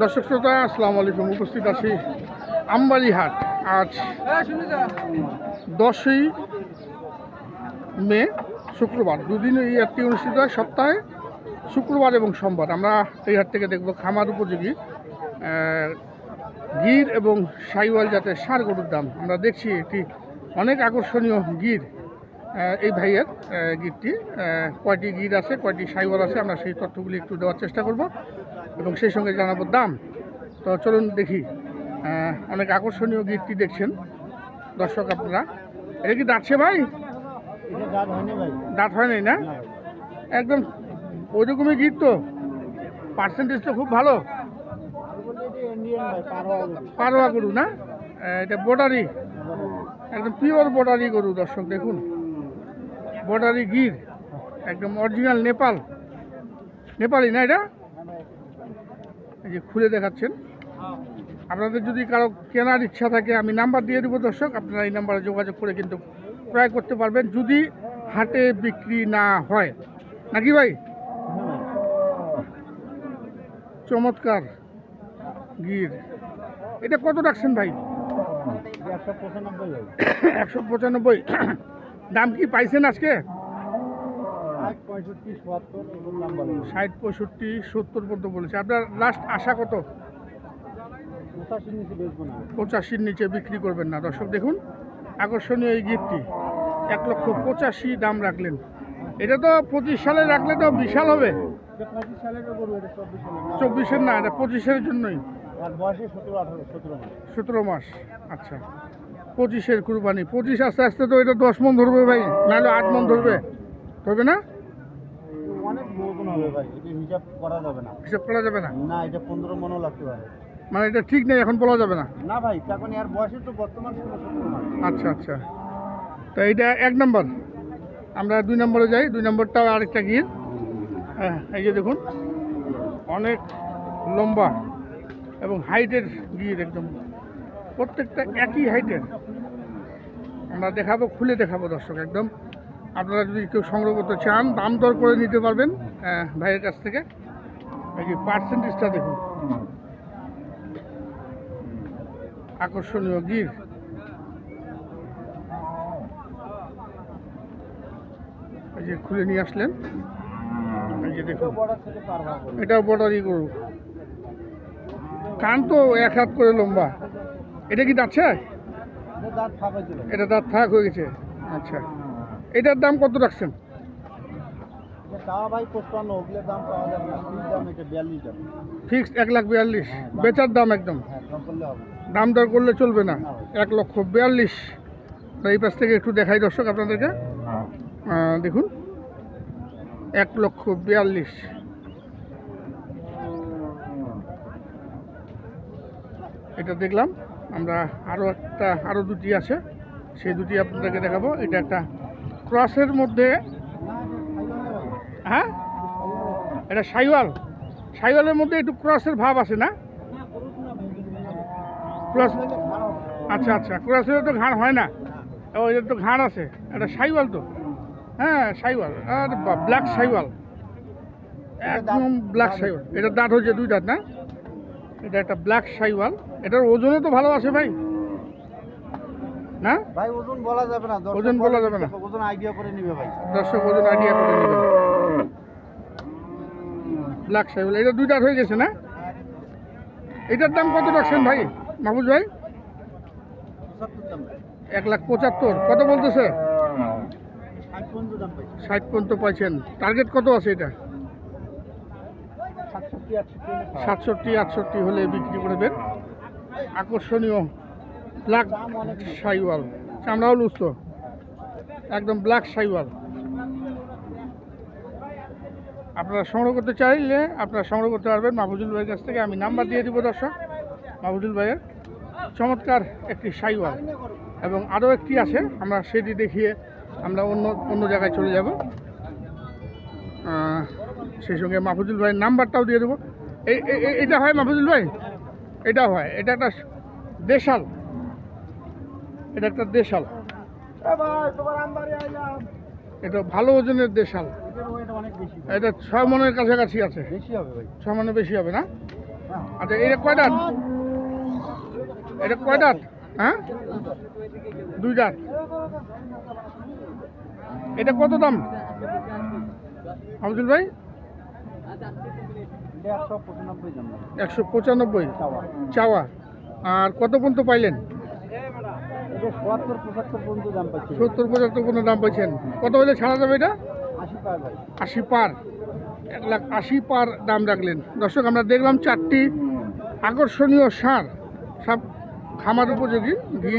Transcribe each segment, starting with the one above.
দর্শক শ্রোতা, আসসালামু আলাইকুম। উপস্থিত আছি আমবাড়ি হাট। আজ দশই মে, শুক্রবার। দুদিন এই হাটটি অনুষ্ঠিত হয়, সপ্তাহে শুক্রবার এবং সোমবার। আমরা এই হাট থেকে দেখব খামার উপযোগী গির এবং সাইওয়াল জাতের সার গরুর দাম। আমরা দেখছি এটি অনেক আকর্ষণীয় গির। এই ভাইয়ের গিরটি কয়টি গির আছে কয়টি সাইওয়াল আছে আমরা সেই তথ্যগুলি একটু দেওয়ার চেষ্টা করব এবং সেই সঙ্গে জানাব দাম। তো চলুন দেখি অনেক আকর্ষণীয় গিরটি দেখছেন দর্শক আপনারা। এটা কি দাঁতছে ভাই। দাঁত হয়নি হয় নাই না? একদম ওইরকমই গির তো। পার্সেন্টেজ তো খুব ভালো। পারোয়া গরু না? এটা বর্ডারি একদম পিওর বর্ডারি গরু দর্শক দেখুন। বর্ডারি গির একদম অরিজিনাল নেপাল। নেপালি না এটা? এই যে খুলে দেখাচ্ছেন। আপনাদের যদি কারও কেনার ইচ্ছা থাকে আমি নাম্বার দিয়ে দেবো দর্শক আপনারা এই নাম্বারে যোগাযোগ করে কিন্তু ক্রয় করতে পারবেন। যদি হাটে বিক্রি না হয় নাকি ভাই? চমৎকার গির। এটা কত রাখছেন ভাই? একশো পঁচানব্বই ভাই। একশো পঁচানব্বই। দাম কি পাইছেন আজকে? ষাট পঁয়ষট্টি সত্তর পর্যন্ত বলেছে। আপনার লাস্ট আশা কত? পঁচাশির নিচে বিক্রি করবেন না। দর্শক দেখুন আকর্ষণীয় এই গিফটটি এক লক্ষ পঁচাশি দাম রাখলেন। এটা তো পঁচিশ সালে রাখলে তো বিশাল হবে। চব্বিশের না এটা পঁচিশের জন্যই। সতেরো মাস আচ্ছা। পঁচিশের কুরবানি। পঁচিশ আস্তে আস্তে তো এটা দশ মন ধরবে ভাই নাহলে আট মন ধরবে। ধরবে না? অনেক হবে ভাই এটা হিসাব করা যাবে না। হিসাব করা যাবে না? না এটা পনেরো মনও লাগতে পারে। মানে এটা ঠিক নেই এখন বলা যাবে না? না ভাই এখন আর বয়সে তো বর্তমান আচ্ছা আচ্ছা। তো এইটা এক নম্বর। আমরা দুই নম্বরে যাই দুই নম্বরটাও আরেকটা গিয়ে। হ্যাঁ এই যে দেখুন অনেক লম্বা এবং হাইটের গির একদম প্রত্যেকটা একই হাইটের আমরা দেখাবো, খুলে দেখাবো দর্শক একদম। আপনারা যদি কেউ সংগ্রহ করতে চান, দাম দর করে নিতে পারবেন ভাইয়ের কাছ থেকে। এই যে পার্সেন্টেজটা দেখুন। আকর্ষণীয় গির। এই যে খুলে নিয়ে আসলেন। এই যে দেখুন। বর্ডার থেকে পার হওয়া গরু। কান তো এক হাত করে লম্বা। এটা কি যাচ্ছে এটা দাঁত থাক হয়ে গেছে? আচ্ছা। এটার দাম কত রাখছেন? ফিক্সড এক লাখ বিয়াল্লিশ। বেচার দাম একদম। হ্যাঁ দাম দর করলে চলবে না। এক লক্ষ বিয়াল্লিশ। এই পাশ থেকে একটু দেখাই দর্শক আপনাদেরকে। দেখুন। এক লক্ষ বিয়াল্লিশ। এটা দেখলাম। আমরা আরও একটা আরও দুটি আছে। সেই দুটি আপনাদেরকে দেখাবো। এটা একটা ক্রসের মধ্যে হ্যাঁ? এটা সাইওয়াল। সাইওয়ালের মধ্যে একটু ক্রসের ভাব আছে না? ক্রস আচ্ছা আচ্ছা ক্রসের তো ঘাড় হয় না। ওই তো ঘাড় আছে। এটা সাইওয়াল তো? হ্যাঁ সাইওয়াল। আর ব্ল্যাক সাইওয়াল। একদম ব্ল্যাক সাইওয়াল। এটা দাঁত হচ্ছে দুই দাঁত, না? এটা একটা ব্ল্যাক সাইওয়াল। এটার ওজনও তো ভালো আছে ভাই। না? ভাই ওজন বলা যাবে না। ওজন বলা যাবে না। ওজন আইডিয়া করে নিবে ভাই। দর্শক ওজন আইডিয়া করে নেবেন ব্ল্যাক সাইওয়াল। এটা দুই দাঁত হয়ে গেছে না? এটার দাম কত রাখছেন ভাই মাহবুজ ভাই? এক লাখ পঁচাত্তর। কত বলতেছে? ষাট পর্যন্ত পাইছেন। টার্গেট কত আছে এটা? সাতষট্টি, আটষট্টি হলে বিক্রি করবেন আকর্ষণীয় ব্ল্যাক সাইওয়াল। চামড়াও লুস্ত একদম ব্ল্যাক সাইওয়াল। আপনারা সংগ্রহ করতে চাইলে আপনারা সংগ্রহ করতে পারবেন মাহফুজুল ভাইয়ের কাছ থেকে। আমি নাম্বার দিয়ে দিব দর্শক। মাহফুজুল ভাইয়ের। চমৎকার একটি সাইওয়াল। এবং আরও একটি আছে। আমরা সেটি দেখিয়ে আমরা অন্য অন্য জায়গায় চলে যাব। সেই সঙ্গে মাহফুজুল ভাইয়ের নাম্বারটাও দিয়ে দেবো। এই এটা হয় মাহফুজুল ভাই? এটা হয়, এটা একটা দেশাল। এটা একটা দেশাল। এটা ভালো ওজনের দেশাল। এটা ছয় মনের কাছাকাছি আছে। ছয় মনের বেশি হবে না? আচ্ছা এটা কয় দাঁত? এটা কয় দাঁত? হ্যাঁ? দুই দাঁত। এটা কত দাম? আব্দুল ভাই? একশো পঁচানব্বই চাওয়া। আর কত পর্যন্ত পাইলেন? সত্তর পঁচাত্তর পর্যন্ত দাম পাইছেন। কত হলে ছাড়া যাবে এটা? আশি পার। এক লাখ আশি পার দাম রাখলেন। দর্শক, আমরা দেখলাম চারটি আকর্ষণীয় সার। সব খামার উপযোগী। ঘি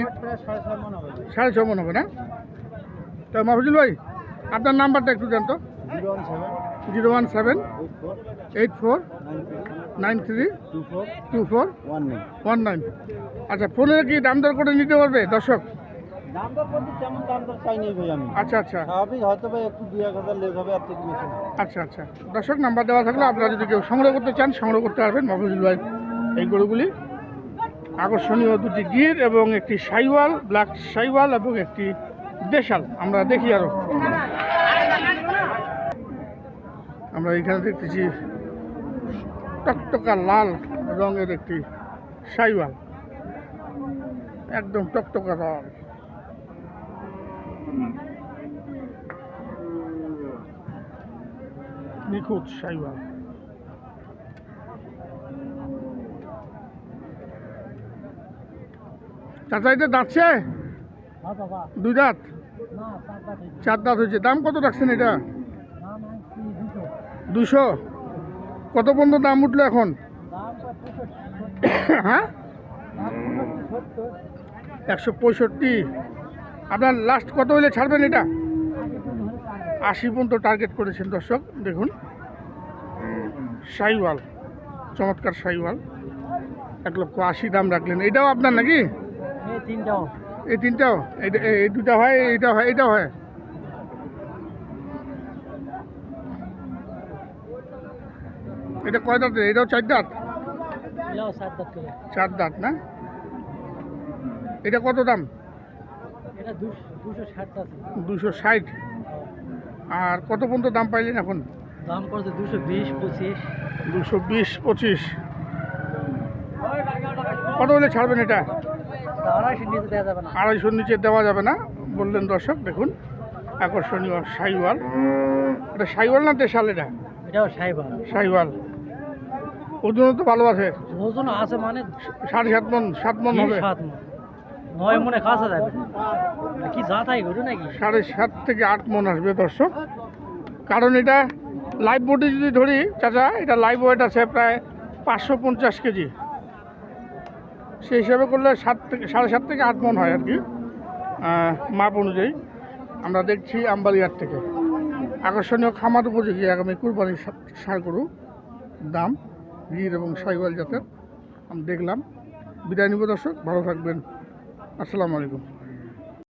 সাড়ে ছ মন হবে না? তো মাহফুজুল ভাই, আপনার নাম্বারটা একটু জানতো? Zero one seven zero one seven eight four nine three two four two four one nine. আচ্ছা ফোনে কি দাম দর করে নিতে পারবে দর্শক? আচ্ছা আচ্ছা। আচ্ছা আচ্ছা। দর্শক নাম্বার দেওয়া থাকলে আপনারা যদি কেউ সংগ্রহ করতে চান সংগ্রহ করতে পারবেন ভাই। এই গরুগুলি আকর্ষণীয় দুটি গির এবং একটি সাইওয়াল ব্ল্যাক সাইওয়াল এবং একটি দেশাল। আমরা দেখি আরও। আমরা এখানে দেখতেছি টকটকা লাল রঙের একটি সাইওয়াল। একদম টকটকা লাল নিখুঁত সাইওয়াল। চাচা এটা দাঁতছে হ্যাঁ দুই দাঁত? চার দাঁত হয়েছে। দাম কত রাখছেন এটা? দুশো? কত পর্যন্ত দাম উঠল এখন? হ্যাঁ? একশো পঁয়ষট্টি। আপনার লাস্ট কত হলে ছাড়বেন এটা? আশি পর্যন্ত টার্গেট করেছেন দর্শক দেখুন। সাইওয়াল চমৎকার সাইওয়াল। এক লক্ষ আশি দাম রাখলেন। এটাও আপনার নাকি? এই তিনটাও। এই তিনটাও? এই দুটা হয় এইটা হয় এইটাও হয়। এটা কয় দাঁত? এটাও চার দাঁত? চার দাঁত না? এটা কত দাম? এটা দুশো ষাট আর কত পর্যন্ত দাম পাইলেন এখন? দাম করছে দুশো বিশ পঁচিশ। দুশো বিশ পঁচিশ। কত হলে ছাড়বেন এটা? আড়াইশোর নিচে দেওয়া যাবে না। বললেন দর্শক দেখুন। আকর্ষণীয় সাইওয়াল। এটা সাইওয়াল না দেশাল এটা? এটাও সাইবার সাইওয়াল। ওজনও তো ভালো আছে। ওজন আছে মানে সাড়ে সাত মন সাত মন হবে। সাত মণ। নয় মনে কাছে যাবে। কি যা তাই গরু নাকি? সাড়ে সাত থেকে আট মন আসবে দর্শক। কারণ এটা লাইভ বোটে যদি ধরি চাচা এটা লাইভ ওয়েট আছে প্রায় পাঁচশো পঞ্চাশ কেজি। সেই হিসাবে করলে সাত থেকে সাড়ে সাত থেকে আট মন হয় আর কি। মাপ অনুযায়ী। আমরা দেখছি আম্বালিয়ার থেকে। আকর্ষণীয় খামার উপযোগী আগামী কুরবানির সার গরু। দাম? গির এবং সাইওয়াল জাতের। আমি দেখলাম। বিদায় নিব দর্শক ভালো থাকবেন। আসসালামু আলাইকুম।